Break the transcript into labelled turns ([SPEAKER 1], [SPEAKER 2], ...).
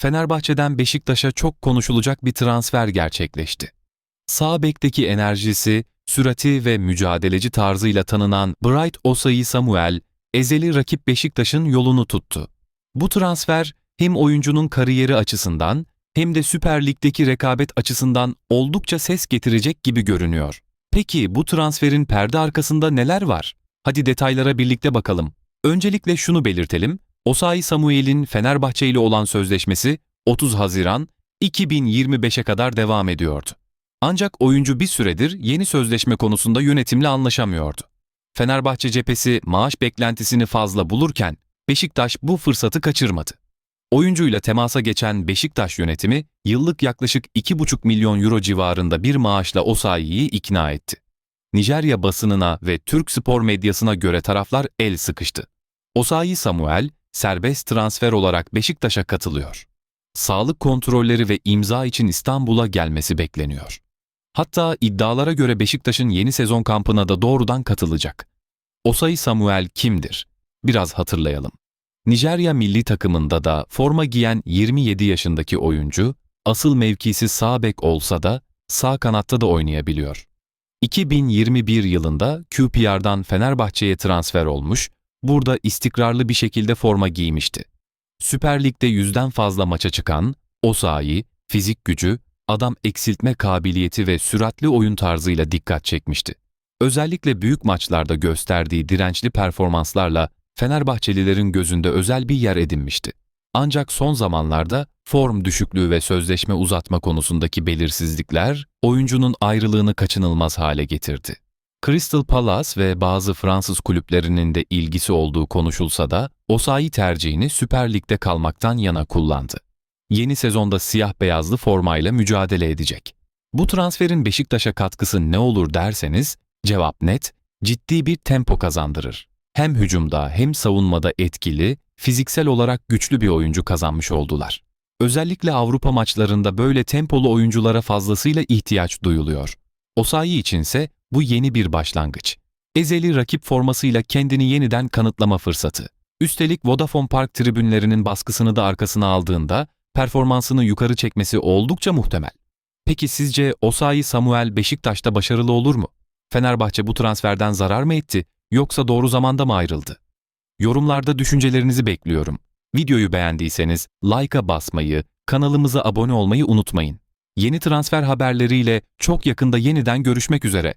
[SPEAKER 1] Fenerbahçe'den Beşiktaş'a çok konuşulacak bir transfer gerçekleşti. Sağ bekteki enerjisi, sürati ve mücadeleci tarzıyla tanınan Bright Osayi Samuel, ezeli rakip Beşiktaş'ın yolunu tuttu. Bu transfer hem oyuncunun kariyeri açısından hem de Süper Lig'deki rekabet açısından oldukça ses getirecek gibi görünüyor. Peki bu transferin perde arkasında neler var? Hadi detaylara birlikte bakalım. Öncelikle şunu belirtelim. Osayi Samuel'in Fenerbahçe ile olan sözleşmesi 30 Haziran 2025'e kadar devam ediyordu. Ancak oyuncu bir süredir yeni sözleşme konusunda yönetimle anlaşamıyordu. Fenerbahçe cephesi maaş beklentisini fazla bulurken Beşiktaş bu fırsatı kaçırmadı. Oyuncuyla temasa geçen Beşiktaş yönetimi yıllık yaklaşık 2,5 milyon euro civarında bir maaşla Osayi'yi ikna etti. Nijerya basınına ve Türk spor medyasına göre taraflar el sıkıştı. Osayi Samuel serbest transfer olarak Beşiktaş'a katılıyor. Sağlık kontrolleri ve imza için İstanbul'a gelmesi bekleniyor. Hatta iddialara göre Beşiktaş'ın yeni sezon kampına da doğrudan katılacak. Osayi Samuel kimdir? Biraz hatırlayalım. Nijerya milli takımında da forma giyen 27 yaşındaki oyuncu, asıl mevkisi sağ bek olsa da sağ kanatta da oynayabiliyor. 2021 yılında QPR'dan Fenerbahçe'ye transfer olmuş, burada istikrarlı bir şekilde forma giymişti. Süper Lig'de yüzden fazla maça çıkan, Osayi, fizik gücü, adam eksiltme kabiliyeti ve süratli oyun tarzıyla dikkat çekmişti. Özellikle büyük maçlarda gösterdiği dirençli performanslarla Fenerbahçelilerin gözünde özel bir yer edinmişti. Ancak son zamanlarda form düşüklüğü ve sözleşme uzatma konusundaki belirsizlikler oyuncunun ayrılığını kaçınılmaz hale getirdi. Crystal Palace ve bazı Fransız kulüplerinin de ilgisi olduğu konuşulsa da Osayi tercihini Süper Lig'de kalmaktan yana kullandı. Yeni sezonda siyah beyazlı formayla mücadele edecek. Bu transferin Beşiktaş'a katkısı ne olur derseniz cevap net, ciddi bir tempo kazandırır. Hem hücumda hem savunmada etkili, fiziksel olarak güçlü bir oyuncu kazanmış oldular. Özellikle Avrupa maçlarında böyle tempolu oyunculara fazlasıyla ihtiyaç duyuluyor. Osayi içinse bu yeni bir başlangıç. Ezeli rakip formasıyla kendini yeniden kanıtlama fırsatı. Üstelik Vodafone Park tribünlerinin baskısını da arkasına aldığında performansını yukarı çekmesi oldukça muhtemel. Peki sizce Osayi Samuel Beşiktaş'ta başarılı olur mu? Fenerbahçe bu transferden zarar mı etti yoksa doğru zamanda mı ayrıldı? Yorumlarda düşüncelerinizi bekliyorum. Videoyu beğendiyseniz like'a basmayı, kanalımıza abone olmayı unutmayın. Yeni transfer haberleriyle çok yakında yeniden görüşmek üzere.